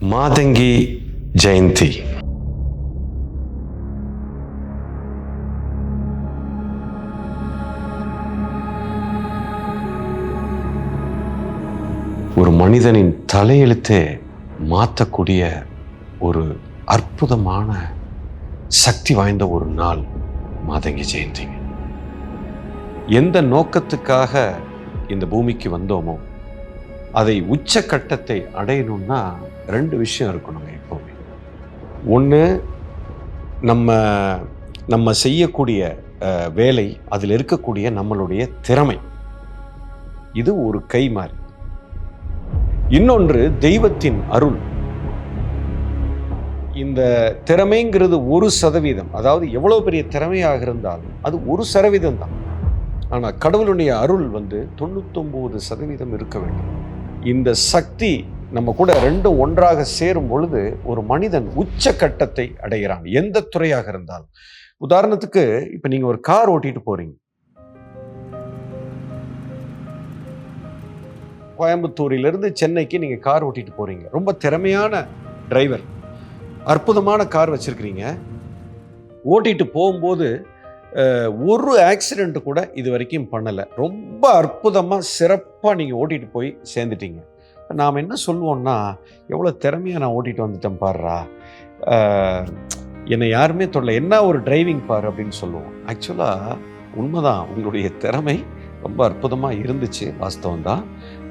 மாதங்கி ஜெயந்தி. ஒரு மனிதனின் தலையெழுத்தே மாற்றக்கூடிய ஒரு அற்புதமான சக்தி வாய்ந்த ஒரு நாள் மாதங்கி ஜெயந்தி. எந்த நோக்கத்துக்காக இந்த பூமிக்கு வந்தோமோ அதை உச்ச கட்டத்தை அடையணும்னா ரெண்டு விஷயம் இருக்கணுங்க எப்போவுமே. ஒன்று நம்ம நம்ம செய்யக்கூடிய வேலை அதில் இருக்கக்கூடிய நம்மளுடைய திறமை. இது ஒரு கை மாதிரி இன்னொன்று தெய்வத்தின் அருள். இந்த திறமைங்கிறது ஒரு சதவீதம். அதாவது எவ்வளோ பெரிய திறமையாக இருந்தாலும் அது ஒரு சதவீதம் தான். ஆனால் கடவுளுடைய அருள் வந்து தொண்ணூத்தொம்பது சதவீதம் இருக்க வேண்டும். இந்த சக்தி நம்ம கூட ரெண்டும் ஒன்றாக சேரும் பொழுது ஒரு மனிதன் உச்ச கட்டத்தை அடைகிறான். எந்த துறையாக இருந்தாலும். உதாரணத்துக்கு இப்போ நீங்கள் ஒரு கார் ஓட்டிட்டு போறீங்க. கோயம்புத்தூரிலிருந்து சென்னைக்கு நீங்கள் கார் ஓட்டிட்டு போறீங்க. ரொம்ப திறமையான டிரைவர். அற்புதமான கார் வச்சிருக்கிறீங்க. ஓட்டிட்டு போகும்போது ஒரு ஆக்சிடெண்ட்டு கூட இது வரைக்கும் பண்ணலை. ரொம்ப அற்புதமாக சிறப்பாக நீங்கள் ஓட்டிகிட்டு போய் சேர்ந்துட்டீங்க. நாம் என்ன சொல்லுவோம்னா எவ்வளோ திறமையாக நான் ஓட்டிகிட்டு வந்துட்டேன் பாடுறா என்னை யாருமே தொடல. என்ன ஒரு டிரைவிங் பார் அப்படின்னு சொல்லுவோம். ஆக்சுவலாக உண்மைதான் உங்களுடைய திறமை ரொம்ப அற்புதமாக இருந்துச்சு வாஸ்தவம் தான்.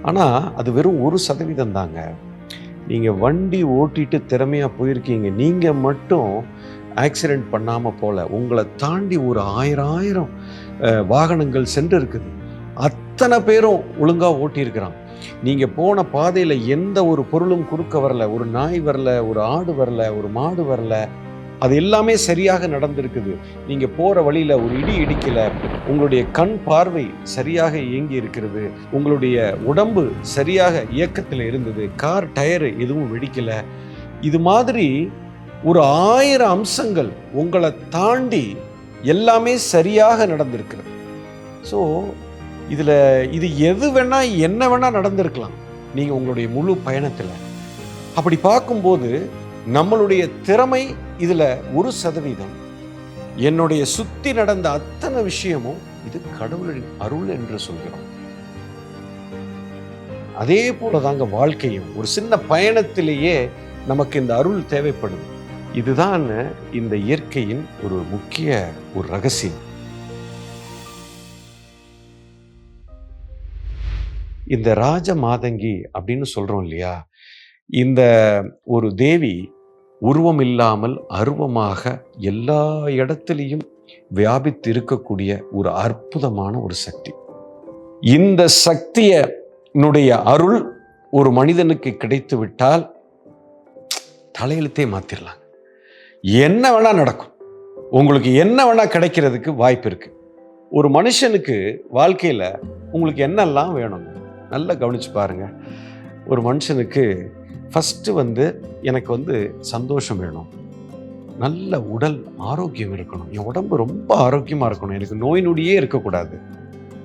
ஆனால் அது வெறும் ஒரு சதவீதம் தாங்க. நீங்கள் வண்டி ஓட்டிட்டு திறமையாக போயிருக்கீங்க. நீங்கள் மட்டும் ஆக்சிடெண்ட் பண்ணாமல் போல உங்களை தாண்டி ஒரு ஆயிரம் ஆயிரம் வாகனங்கள் சென்று இருக்குது அத்தனை பேரும் ஒழுங்காக ஓட்டியிருக்கிறான். நீங்கள் போன பாதையில் எந்த ஒரு பொருளும் குறுக்க வரல. ஒரு நாய் வரல ஒரு ஆடு வரல ஒரு மாடு வரல. அது எல்லாமே சரியாக நடந்திருக்குது. நீங்கள் போகிற வழியில் ஒரு இடி இடிக்கலை. உங்களுடைய கண் பார்வை சரியாக இயங்கி இருக்கிறது. உங்களுடைய உடம்பு சரியாக இயக்கத்தில் இருந்தது. கார் டயரு எதுவும் வெடிக்கலை. இது மாதிரி ஒரு ஆயிரம் அம்சங்கள் உங்களை தாண்டி எல்லாமே சரியாக நடந்திருக்கிறது. ஸோ இதில் இது எது வேணால் என்ன வேணால் நடந்திருக்கலாம். நீங்கள் உங்களுடைய முழு பயணத்தில். அப்படி பார்க்கும்போது நம்மளுடைய திறமை இதில் ஒரு சதவீதம். என்னுடைய சுற்றி நடந்த அத்தனை விஷயமும் இது கடவுளின் அருள் என்று சொல்கிறோம். அதே போல தாங்க வாழ்க்கையும். ஒரு சின்ன பயணத்திலேயே நமக்கு இந்த அருள் தேவைப்படுது இதுதான் இந்த இயற்கையின் ஒரு முக்கிய ஒரு ரகசியம். இந்த ராஜ மாதங்கி அப்படின்னு சொல்றோம் இல்லையா? இந்த ஒரு தேவி உருவம் இல்லாமல் அருவமாக எல்லா இடத்துலையும் வியாபித்து இருக்கக்கூடிய ஒரு அற்புதமான ஒரு சக்தி. இந்த சக்தியனுடைய அருள் ஒரு மனிதனுக்கு கிடைத்து விட்டால் தலையெழுத்தே மாத்திரலாங்க என்ன வேணா நடக்கும். உங்களுக்கு என்ன வேணா கிடைக்கிறதுக்கு வாய்ப்பு இருக்கு. ஒரு மனுஷனுக்கு வாழ்க்கையில உங்களுக்கு என்னெல்லாம் வேணுங்க நல்லா கவனிச்சு பாருங்க. ஒரு மனுஷனுக்கு ஃபஸ்ட்டு வந்து எனக்கு வந்து சந்தோஷம் வேணும். நல்ல உடல் ஆரோக்கியம் இருக்கணும். என் உடம்பு ரொம்ப ஆரோக்கியமாக இருக்கணும். எனக்கு நோய் நொடியே இருக்கக்கூடாது.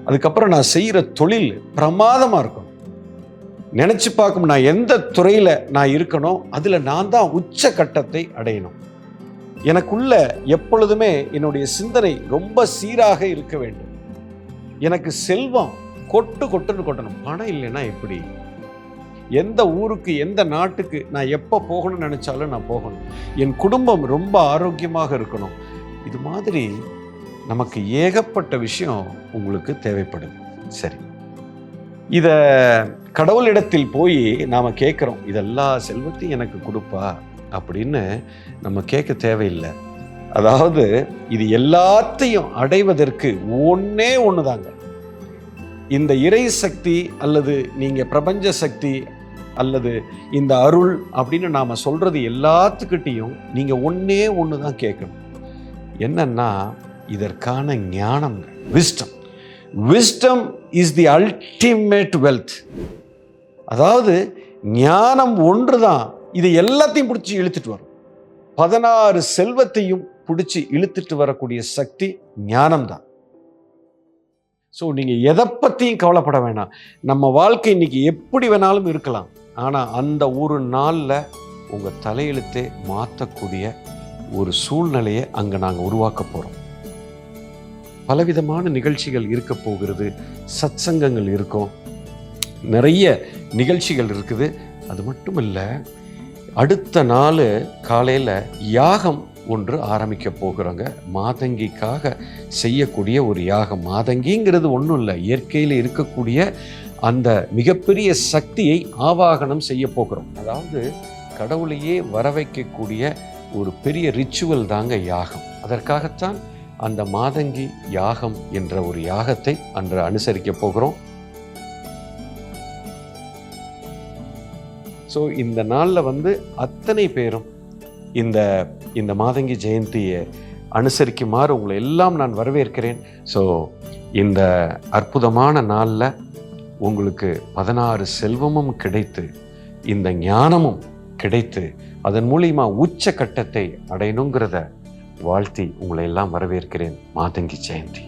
அதுக்கப்புறம் நான் செய்கிற தொழில் பிரமாதமாக இருக்கணும் நினச்சி பார்க்கும் நான் எந்த துறையில் நான் இருக்கணும் அதில் நான் தான் உச்ச கட்டத்தை அடையணும். எனக்குள்ள எப்பொழுதுமே என்னுடைய சிந்தனை ரொம்ப சீராக இருக்க வேண்டும். எனக்கு செல்வம் கொட்டு கொட்டுன்னு கொட்டணும். பணம் இல்லைன்னா எப்படி? எந்த ஊருக்கு எந்த நாட்டுக்கு நான் எப்போ போகணும்னு நினச்சாலும் நான் போகணும். என் குடும்பம் ரொம்ப ஆரோக்கியமாக இருக்கணும். இது மாதிரி நமக்கு ஏகப்பட்ட விஷயம் உங்களுக்கு தேவைப்படுது. சரி. இதை கடவுளிடத்தில் போய் நாம் கேட்குறோம். இதெல்லா செல்வத்தையும் எனக்கு கொடுப்பா. அப்படின்னு நம்ம கேட்க தேவையில்லை. அதாவது இது எல்லாத்தையும் அடைவதற்கு ஒன்றே ஒன்று தாங்க இந்த இறை சக்தி அல்லது நீங்கள் பிரபஞ்ச சக்தி அல்லது இந்த அருள் அப்படின்னு நாம் சொல்கிறது எல்லாத்துக்கிட்டேயும் நீங்கள் ஒன்றே ஒன்று தான் கேட்கணும். என்னன்னா இதற்கான ஞானம் wisdom wisdom is the ultimate wealth அதாவது ஞானம் ஒன்று தான் இதை எல்லாத்தையும் பிடிச்சி இழுத்துட்டு வரும். பதினாறு செல்வத்தையும் பிடிச்சி இழுத்துட்டு வரக்கூடிய சக்தி ஞானம் தான் ஸோ நீங்கள் எதை பற்றியும் கவலைப்பட வேணாம். நம்ம வாழ்க்கை இன்றைக்கி எப்படி வேணாலும் இருக்கலாம். ஆனால் அந்த ஒரு நாளில் உங்கள் தலையெழுத்தே மாற்றக்கூடிய ஒரு சூழ்நிலையை அங்கே நாங்கள் உருவாக்க போகிறோம் பலவிதமான நிகழ்ச்சிகள் இருக்க போகிறது. சத்சங்கங்கள் இருக்கும். நிறைய நிகழ்ச்சிகள் இருக்குது. அது மட்டும் இல்லை அடுத்த நாள் காலையில் யாகம் ஒன்று ஆரம்பிக்க போகிறோங்க. மாதங்கிக்காக செய்யக்கூடிய ஒரு யாகம். மாதங்கிங்கிறது ஒன்றும் இல்லை. இயற்கையில் இருக்கக்கூடிய அந்த மிகப்பெரிய சக்தியை ஆவாகனம் செய்ய போகிறோம். அதாவது கடவுளையே வர வைக்கக்கூடிய ஒரு பெரிய ரிச்சுவல் தாங்க யாகம். அதற்காகத்தான் அந்த மாதங்கி யாகம் என்ற ஒரு யாகத்தை அன்று அனுசரிக்க போகிறோம். ஸோ இந்த நாளில் வந்து அத்தனை பேரும் இந்த இந்த மாதங்கி ஜெயந்தியை அனுசரிக்குமாறு உங்களை எல்லாம் நான் வரவேற்கிறேன். ஸோ இந்த அற்புதமான நாளில் உங்களுக்கு பதினாறு செல்வமும் கிடைத்து இந்த ஞானமும் கிடைத்து அதன் மூலியமா உச்ச கட்டத்தை அடையணுங்கிறத வாழ்த்தி உங்களை எல்லாம் வரவேற்கிறேன் மாதங்கி ஜெயந்தி.